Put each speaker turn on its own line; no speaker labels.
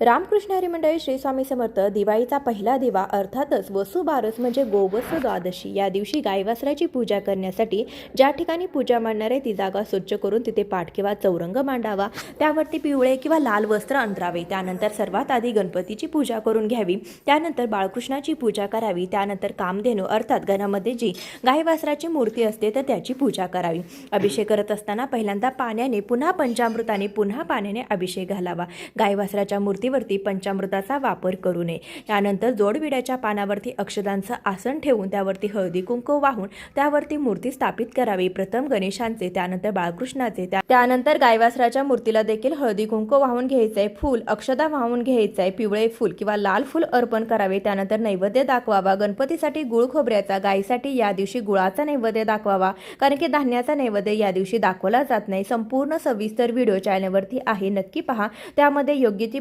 रामकृष्ण हरिमंडळी श्री स्वामी समर्थ दिवाळीचा पहिला दिवा अर्थातच वसुबारस म्हणजे गोवत्स द्वादशी. या दिवशी गायवासराची पूजा करण्यासाठी ज्या ठिकाणी पूजा मांडणार आहे ती जागा स्वच्छ करून तिथे पाठ किंवा चौरंग मांडावा. त्यावरती पिवळे किंवा लाल वस्त्र अंतरावे. त्यानंतर सर्वात आधी गणपतीची पूजा करून घ्यावी. त्यानंतर बाळकृष्णाची पूजा करावी. त्यानंतर कामधेनू अर्थात घरामध्ये जी गायवासराची मूर्ती असते तर त्याची पूजा करावी. अभिषेक करत असताना पहिल्यांदा पाण्याने पुन्हा पंचामृताने पुन्हा पाण्याने अभिषेक घालावा. गायवासराच्या मूर्तीवरती पंचामृताचा वापर करू नये. त्यानंतर जोडविड्याच्या पानावरती अक्षदांचं आसन ठेवून त्यावरती हळदी कुंकू वाहून त्यावरती मूर्ती स्थापित करावी. प्रथम गणेशांचे त्यानंतर बाळकृष्णाचे त्यानंतर गायवासराच्या मूर्तीला देखील हळदी कुंकू वाहून घ्यायचंय. फूल अक्षदा वाहून घ्यायचंय. पिवळे फूल किंवा लाल फूल अर्पण करावे. त्यानंतर नैवेद्य दाखवावा. गणपतीसाठी गुळ खोबऱ्याचा गायीसाठी या दिवशी गुळाचा नैवेद्य दाखवावा. कारण की धान्याचा नैवेद्य या दिवशी दाखवला जात नाही. संपूर्ण सविस्तर व्हिडिओ चॅनलवरती आहे. नक्की पहा. त्यामध्ये योग्य ती